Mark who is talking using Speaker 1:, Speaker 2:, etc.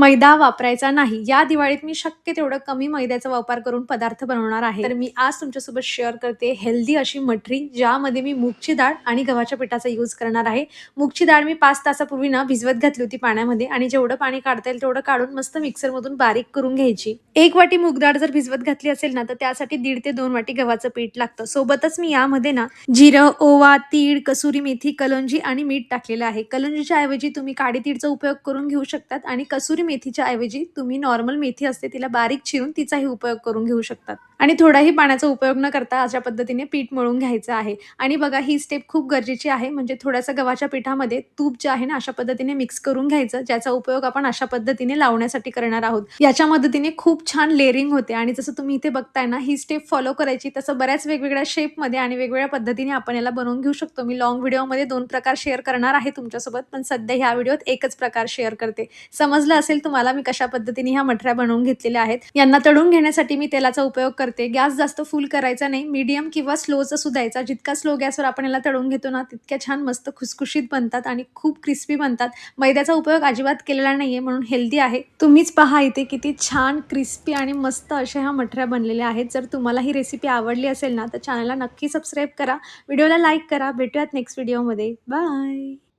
Speaker 1: मैदा वापरायचा नाही. या दिवाळीत मी शक्य तेवढं कमी मैद्याचा वापर करून पदार्थ बनवणार आहे. तर मी आज तुमच्यासोबत शेअर करते हेल्दी अशी मठरी ज्यामध्ये मी मूगची डाळ आणि गव्हाच्या पिठाचा यूज करणार आहे. मूगची डाळ मी पाच तासापूर्वी ना भिजवत घातली होती पाण्यामध्ये आणि जेवढं पाणी काढता येईल तेवढं काढून मस्त मिक्सरमधून बारीक करून घ्यायची. एक वाटी मूग डाळ जर भिजवत घातली असेल ना तर त्यासाठी दीड ते दोन वाटी गव्हाचं पीठ लागतं. सोबतच मी यामध्ये ना जिरं ओवा तीळ कसुरी मेथी कलंजी आणि मीठ टाकलेलं आहे. कलंजीच्या ऐवजी तुम्ही काडी तीळचा उपयोग करून घेऊ शकतात आणि कसुरी मेथीच्या ऐवजी तुम्ही नॉर्मल मेथी असते तिला बारीक चिरून तिचाही उपयोग करून घेऊ शकतात. आणि थोडाही पाण्याचा उपयोग न करता अशा पद्धतीने पीठ मळून घ्यायचं आहे. आणि बघा ही स्टेप खूप गरजेची आहे. म्हणजे थोड्यासा गव्हाच्या पिठामध्ये तूप जे आहे ना अशा पद्धतीने मिक्स करून घ्यायचं ज्याचा उपयोग आपण अशा पद्धतीने लावण्यासाठी करणार आहोत. याच्या मदतीने खूप छान लेअरिंग होते. आणि जसं तुम्ही इथे बघताय ना ही स्टेप फॉलो करायची तसं बऱ्याच वेगवेगळ्या शेपमध्ये आणि वेगवेगळ्या पद्धतीने आपण याला बनवून घेऊ शकतो. मी लॉंग व्हिडिओमध्ये दोन प्रकार शेअर करणार आहे तुमच्यासोबत पण सध्या ह्या व्हिडिओत एकच प्रकार शेअर करते. समजलं असेल तुम्हाला मी कशा पद्धतीने ह्या मठऱ्या बनवून घेतलेल्या आहेत. यांना तळून घेण्यासाठी मी तेलाचा उपयोग करते. गॅस जास्त फुल करायचा नाही. मीडियम किंवा स्लोचा सुधायचा जितका स्लो गॅसवर आपण याला तळून घेतो ना तितक्या छान मस्त खुसखुशीत बनतात आणि खूप क्रिस्पी बनतात. मैद्याचा उपयोग अजिबात केलेला नाही आहे म्हणून हेल्दी आहे. तुम्हीच पहा इथे किती छान क्रिस्पी आणि मस्त अशा ह्या मठऱ्या बनलेल्या आहेत. जर तुम्हाला ही रेसिपी आवडली असेल ना तर चॅनलला नक्की सबस्क्राईब करा. व्हिडिओला लाईक करा. भेटूयात नेक्स्ट व्हिडिओमध्ये बाय